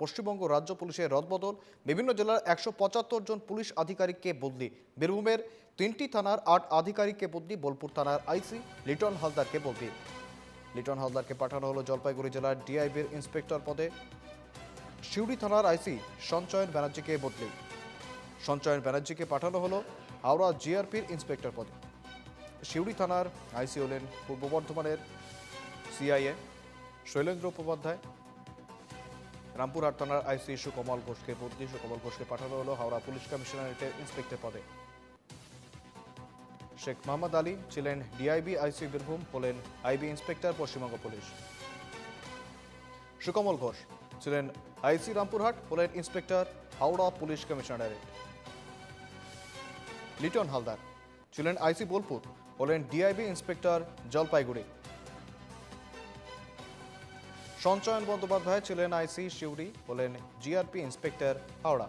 পশ্চিমবঙ্গ রাজ্য পুলিশের রদবদল। বিভিন্ন জেলার একশো পঁচাত্তর জন পুলিশ আধিকারিককে বদলি। বীরভূমের তিনটি থানার আট আধিকারিককে বদলি। বোলপুর থানার আইসি লিটন হালদারকে বদলি। লিটন হালদারকে পাঠানো হলো জলপাইগুড়ি জেলার ডিআইবির ইন্সপেক্টর পদে। সিউড়ি থানার আইসি সঞ্চয়ন ব্যানার্জিকে বদলি। সঞ্চয়ন ব্যানার্জিকে পাঠানো হলো হাওড়া জিআরপির ইন্সপেক্টর পদে। সিউড়ি থানার আইসি হলেন পূর্ব বর্ধমানের সিআইএ শৈলেন্দ্র উপাধ্যায় রামপুরহাট থানার আইসি সুকমল ঘোষকে বদলি সুকমল ঘোষকে পাঠানো হলো হাওড়া পুলিশ কমিশনারেটের ইন্সপেক্টর পদে। শেখ মোহাম্মদ আলী ছিলেন ডিআইবি আইসি বীরভূম, হলেন IB inspector Paschimbanga police. Sukamal Ghosh ছিলেন আইসি রামপুরহাট, হলেন inspector Howrah police commissionerate. Liton Haldar ছিলেন আইসি বোলপুর, হলেন ডিআইবি ইন্সপেক্টর জলপাইগুড়ি। সঞ্চয়ন বন্দ্যোপাধ্যায় ছিলেন আইসি শিউরি হলেন জিআরপি ইন্সপেক্টর হাওড়া।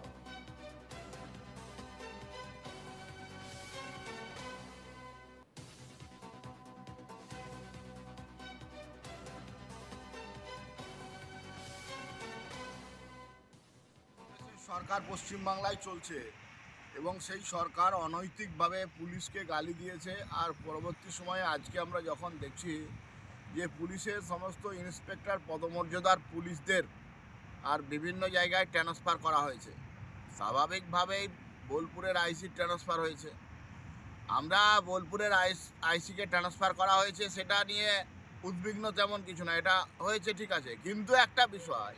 সরকার পশ্চিমবাংলায় চলছে এবং সেই সরকার অনৈতিকভাবে পুলিশকে গালি দিয়েছে। আর পরবর্তী সময়ে আজকে আমরা যখন দেখছি যে পুলিশের সমস্ত ইন্সপেক্টর, পদমর্যাদার পুলিশদের আর বিভিন্ন জায়গায় ট্রান্সফার করা হয়েছে। স্বাভাবিকভাবেই বোলপুরের আইসি ট্রান্সফার হয়েছে। আমরা বোলপুরের আইস আইসিকে ট্রান্সফার করা হয়েছে সেটা নিয়ে উদ্বিগ্ন তেমন কিছু না, এটা হয়েছে ঠিক আছে। কিন্তু একটা বিষয়,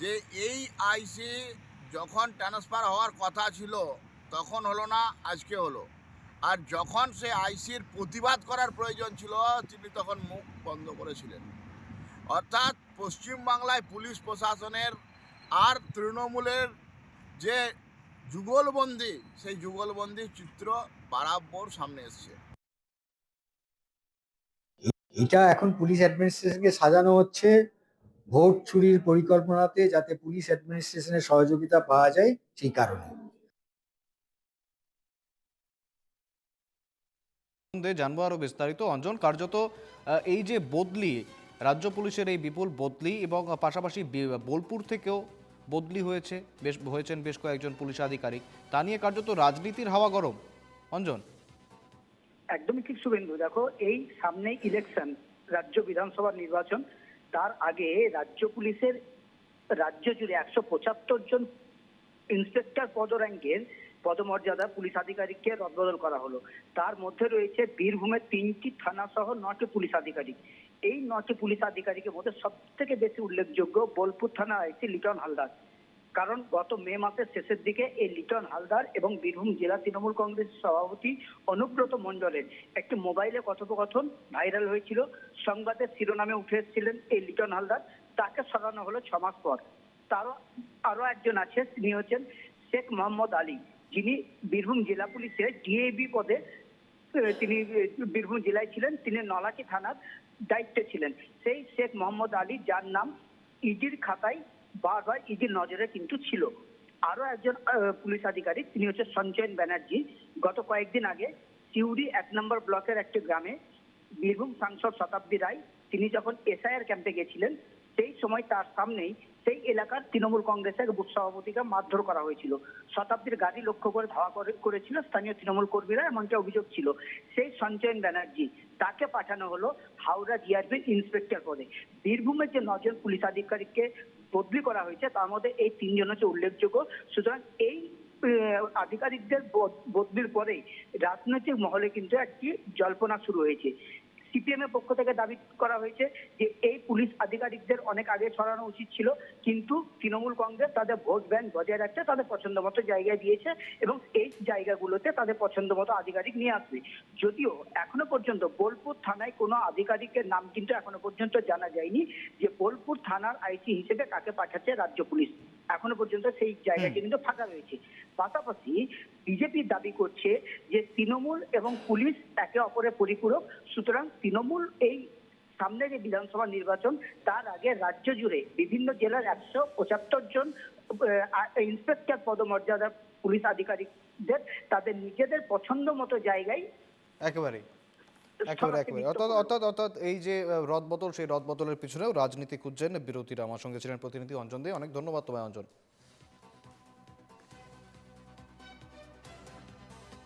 যে এই আইসি যখন ট্রান্সফার হওয়ার কথা ছিল, তখন হলো না, আজকে হলো। আর যখন সে আইসির প্রতিবাদ করার প্রয়োজন ছিল, তিনি তখন মুখ বন্ধ করেছিলেন। অর্থাৎ পশ্চিমবাংলায় পুলিশ প্রশাসনের আর তৃণমূলের যে যুগলবন্দি, সেই যুগলবন্দি চিত্র বারাবর সামনে এসছে। এটা এখন পুলিশ অ্যাডমিনিস্ট্রেশনকে সাজানো হচ্ছে। ভোট চুরির পরিকল্পনাতে যাতে পুলিশ অ্যাডমিনিস্ট্রেশনের সহযোগিতা পাওয়া যায়, সেই কারণে সম্বন্ধে জানব আরও বিস্তারিত। অঞ্জন, কার্যত এই যে বদলি, রাজ্য পুলিশের এই বিপুল বদলি এবং পাশাপাশি বোলপুর থেকেও বদলি হয়েছে, বেশ, হয়েছেন বেশ কয়েকজন পুলিশ আধিকারিক। তা নিয়ে কার্যত রাজনীতির হাওয়া গরম। অঞ্জন। একদমই ঠিক শুভেন্দু। দেখো, এই সামনে ইলেকশন রাজ্য বিধানসভা নির্বাচন, তার আগে রাজ্য পুলিশের রাজ্য জুড়ে একশো পঁচাত্তর জন ইন্সপেক্টর পদ র্যাঙ্কের পদমর্যাদা পুলিশ আধিকারিককে রদবদল করা হলো। তার মধ্যে রয়েছে বীরভূমের তিনটি থানা সহ নটি পুলিশ আধিকারিক। এই নটি পুলিশ আধিকারিকের মধ্যে সব থেকে বেশি উল্লেখযোগ্য বোলপুর থানা আইসি লিটন হালদার। কারণ গত মে মাসের শেষের দিকে এই লিটন হালদার এবং বীরভূম জেলা তৃণমূল কংগ্রেস সভাপতি অনুব্রত মণ্ডলের একটি মোবাইলে কথোপকথন ভাইরাল হয়েছিল। সংবাদের শিরোনামে উঠে এসেছিলেন এই লিটন হালদার। তাকে সরানো হলো ছ মাস পর। তারও আরও একজন আছে, তিনি হচ্ছেন শেখ মোহাম্মদ আলী। যিনি বীরভূম জেলা পুলিশের ডিএবি পদে তিনি বীরভূম জেলায় ছিলেন, তিনি নলাকি থানার দায়িত্বে ছিলেন। সেই শেখ মোহাম্মদ আলী, যার নাম ইডির খাতায় বারবার ইডির নজরে কিন্তু ছিল। আরও একজন পুলিশ আধিকারিক, তিনি হচ্ছে সঞ্চয়ন ব্যানার্জি। গত কয়েকদিন আগে সিউড়ি এক নম্বর ব্লকের একটি গ্রামে বীরভূম সাংসদ শতাব্দী রায়, তিনি যখন এসআইআর ক্যাম্পে গেছিলেন সেই সময় তার সামনেই সেই এলাকার তৃণমূল কংগ্রেসের বুথ সভাপতিকে মারধর করা হয়েছিল। শতাব্দীর গাড়ি লক্ষ্য করে ধাওয়া করে- করেছিল স্থানীয় তৃণমূল কর্মীরা, এমনকি অভিযোগ ছিল। সেই সঞ্চয়ন ব্যানার্জি, তাকে পাঠানো হলো হাওড়া জিআরবির ইন্সপেক্টর পদে। বীরভূমের যে নজন পুলিশ আধিকারিককে বদলি করা হয়েছে, তার মধ্যে এই তিনজন হচ্ছে উল্লেখযোগ্য। সুতরাং এই আধিকারিকদের বদ- বদলির পরেই রাজনৈতিক মহলে কিন্তু একটি জল্পনা শুরু হয়েছে। সিপিএম এর পক্ষ থেকে দাবি করা হয়েছে যে এই পুলিশ আধিকারিকদের অনেক আগে সরানো উচিত ছিল কিন্তু তৃণমূল কংগ্রেস তাদের ভোট ব্যাংক বজায় রাখতে তাদের পছন্দ মতো জায়গায় দিয়েছে এবং এই জায়গাগুলোতে তাদের পছন্দ মতো আধিকারিক নিয়ে আসবে। যদিও এখনও পর্যন্ত বোলপুর থানায় কোনো আধিকারিকের নাম কিন্তু এখনও পর্যন্ত জানা যায়নি যে বোলপুর থানার আইসি হিসেবে কাকে পাঠাচ্ছে রাজ্য পুলিশ। এখনও পর্যন্ত সেই জায়গাটি কিন্তু ফাঁকা রয়েছে। পাশাপাশি বিজেপি দাবি করছে যে তৃণমূল এবং পুলিশ একে অপরের পরিপূরক। সুতরাং তৃণমূল এই সামনে যে বিধানসভা নির্বাচন তার আগে রাজ্য জুড়ে বিভিন্ন জেলার একশো পঁচাত্তর জন ইন্সপেক্টর পদমর্যাদার পুলিশ আধিকারিকদের তাদের নিজেদের পছন্দ মতো জায়গায় একেবারে একেবারে। অর্থাৎ অর্থাৎ অর্থাৎ এই যে রদবদল সেই রদবদলের পিছনেও রাজনীতি খুঁজছেন বিরোধীরা আমার সঙ্গে ছিলেন প্রতিনিধি অঞ্জন দে। অনেক ধন্যবাদ তোমায় অঞ্জন।